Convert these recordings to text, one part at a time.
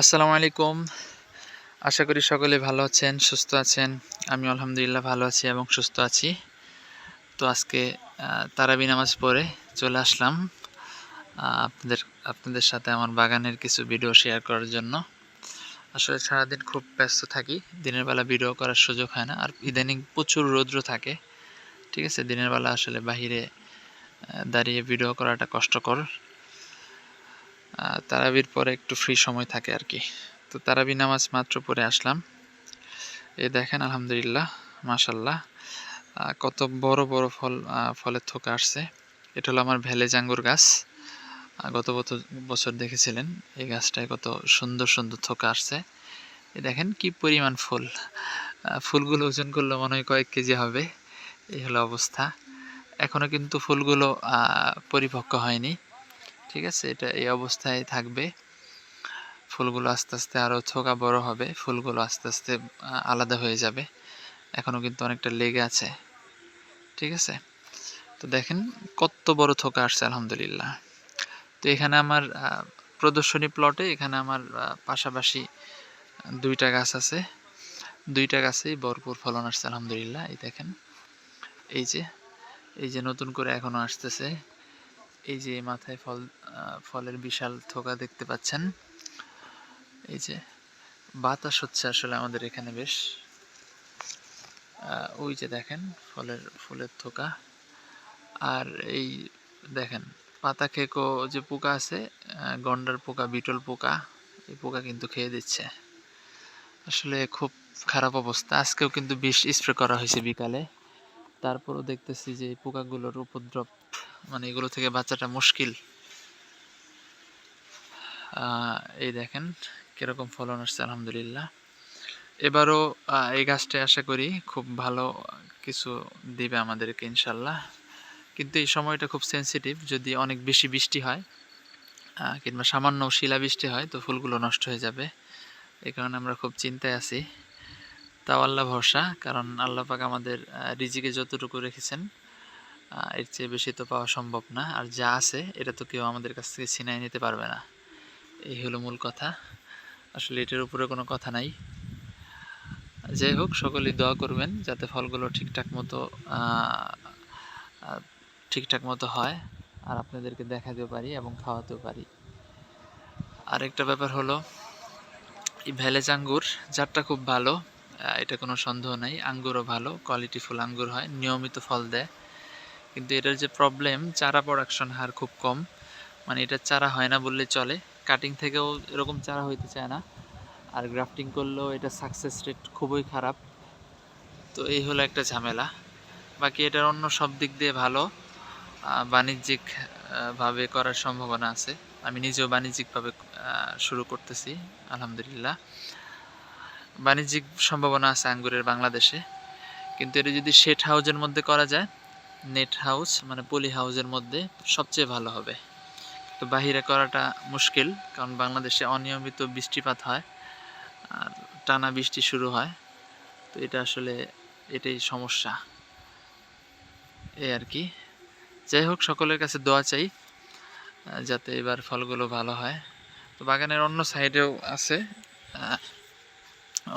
আসসালামু আলাইকুম। আশা করি সকলে ভালো আছেন, সুস্থ আছেন। আমি আলহামদুলিল্লাহ ভালো আছি এবং সুস্থ আছি। তো আজকে তারাবি নামাজ পড়ে চলে আসলাম। আপনাদের আপনাদের সাথে আমার বাগানের কিছু ভিডিও শেয়ার করার জন্য। আসলে সারাদিন খুব ব্যস্ত থাকি, দিনের বেলা ভিডিও করার সুযোগ হয় না। আর ইদানিং প্রচুর রৌদ্র থাকে, ঠিক আছে? দিনের বেলা আসলে বাহিরে দাঁড়িয়ে ভিডিও করাটা কষ্টকর। তারাবির পরে একটু ফ্রি সময় থাকে আর কি। তো তারাবি নামাজ মাত্র পরে আসলাম। এ দেখেন, আলহামদুলিল্লাহ মাশাল্লাহ কত বড় বড় ফল ফলের থোকা আসছে। এটা হলো আমার ভ্যালে জাঙ্গুর গাছ। গত বছর দেখেছিলেন, এই গাছটায় কত সুন্দর সুন্দর থোকা আসছে। এ দেখেন কি পরিমাণ ফুল। ফুলগুলো ওজন করলে মনে হয় কয়েক কেজি হবে। এই হলো অবস্থা। এখনও কিন্তু ফুলগুলো পরিপক্ক হয়নি। ঠিক আছে? এটা এই অবস্থায় থাকবে। ফুলগুলো আস্তে আস্তে আরও থোকা বড় হবে। ফুলগুলো আস্তে আস্তে আলাদা হয়ে যাবে। এখনও কিন্তু অনেকটা লেগে আছে। ঠিক আছে? তো দেখেন কত বড় থোকা আসছে, আলহামদুলিল্লাহ। তো এখানে আমার প্রদর্শনী প্লটে এখানে আমার পাশাপাশি দুইটা গাছ আছে। দুইটা গাছেই ভরপুর ফলন আসছে, আলহামদুলিল্লাহ। এই দেখেন, এই যে এই যে নতুন করে এখনও আসতেছে। এই যে মাথায় ফল ফলের বিশাল থোকা দেখতে পাচ্ছেন। এই যে বাতাস হচ্ছে আসলে আমাদের এখানে বেশ। ওই যে দেখেন ফলের, ফুলের থোকা। আর এই দেখেন পাতা খেকো যে পোকা আছে গন্ডার পোকা, বিটল পোকা, এই পোকা কিন্তু খেয়ে দিচ্ছে। আসলে খুব খারাপ অবস্থা। আজকেও কিন্তু বিষ স্প্রে করা হয়েছে বিকালে। তারপরও দেখতেছি যে পোকাগুলোর উপদ্রব মানে এগুলো থেকে বাঁচাটা মুশকিল। এই দেখেন কীরকম ফলন আসছে, আলহামদুলিল্লাহ। এবারও এই গাছটায় আশা করি খুব ভালো কিছু দিবে আমাদেরকে, ইনশাল্লাহ। কিন্তু এই সময়টা খুব সেনসিটিভ যদি অনেক বেশি বৃষ্টি হয় কিংবা সামান্য শিলাবৃষ্টি হয়, তো ফুলগুলো নষ্ট হয়ে যাবে। এই কারণে আমরা খুব চিন্তায় আছি। তাও আল্লাহ ভরসা, কারণ আল্লাহ পাক আমাদের রিজিকে যতটুকু রেখেছেন এর চেয়ে বেশি তো পাওয়া সম্ভব না। আর যা আছে, এটা তো কেউ আমাদের কাছ থেকে ছিনাই নিতে পারবে না। এই হলো মূল কথা। আসলে এটার উপরে কোনো কথা নাই। যাই হোক, সকলেই দোয়া করবেন যাতে ফলগুলো ঠিকঠাক মতো ঠিকঠাক মতো হয়। আর আপনাদেরকে দেখাতেও পারি এবং খাওয়াতেও পারি। আরেকটা ব্যাপার হলো, এই ভ্যালেজ আঙ্গুর জাতটা খুব ভালো। এটা কোনো সন্দেহ নাই। আঙ্গুরও ভালো কোয়ালিটিফুল আঙ্গুর হয়। নিয়মিত ফল দেয়। কিন্তু এটার যে প্রবলেম চারা প্রোডাকশন হার খুব কম। মানে এটা চারা হয় না বললে চলে। কাটিং থেকেও এরকম চারা হইতে চায় না। আর গ্রাফটিং করলেও এটা সাকসেস রেট খুবই খারাপ। তো এই হলো একটা ঝামেলা। বাকি এটার অন্য সব দিক দিয়ে ভালো। আহ, বাণিজ্যিক ভাবে করার সম্ভাবনা আছে। আমি নিজেও বাণিজ্যিকভাবে শুরু করতেছি আলহামদুলিল্লাহ। বাণিজ্যিক সম্ভাবনা আছে আঙ্গুরের বাংলাদেশে। কিন্তু এটা যদি শেট হাউজের মধ্যে করা যায় নেট হাউস মানে পলি হাউসের মধ্যে সবচেয়ে ভালো হবে। তো বাহিরে করাটা মুশকিল, কারণ বাংলাদেশে অনিয়মিত বৃষ্টিপাত হয়, আর টানা বৃষ্টি শুরু হয়। তো এটা আসলে এটাই সমস্যা। এই আর কি। যাই হোক, সকলের কাছে দোয়া চাই যাতে এবার ফলগুলো ভালো হয়। তো বাগানের অন্য সাইডেও আছে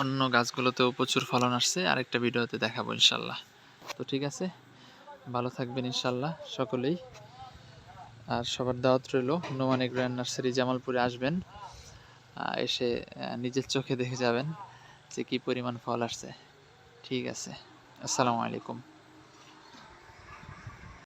অন্য গাছগুলোতেও প্রচুর ফলন আসছে। আরেকটা ভিডিওতে দেখাবো ইনশাল্লাহ। তো ঠিক আছে? ভালো থাকবেন ইনশাল্লাহ সকলেই। আর সবার দাওয়াত রইল নোমানি গ্র্যান্ড নার্সারি জামালপুরে আসবেন এসে নিজের চোখে দেখে যাবেন যে কি পরিমাণ ফল আসছে। ঠিক আছে, আসসালামু আলাইকুম।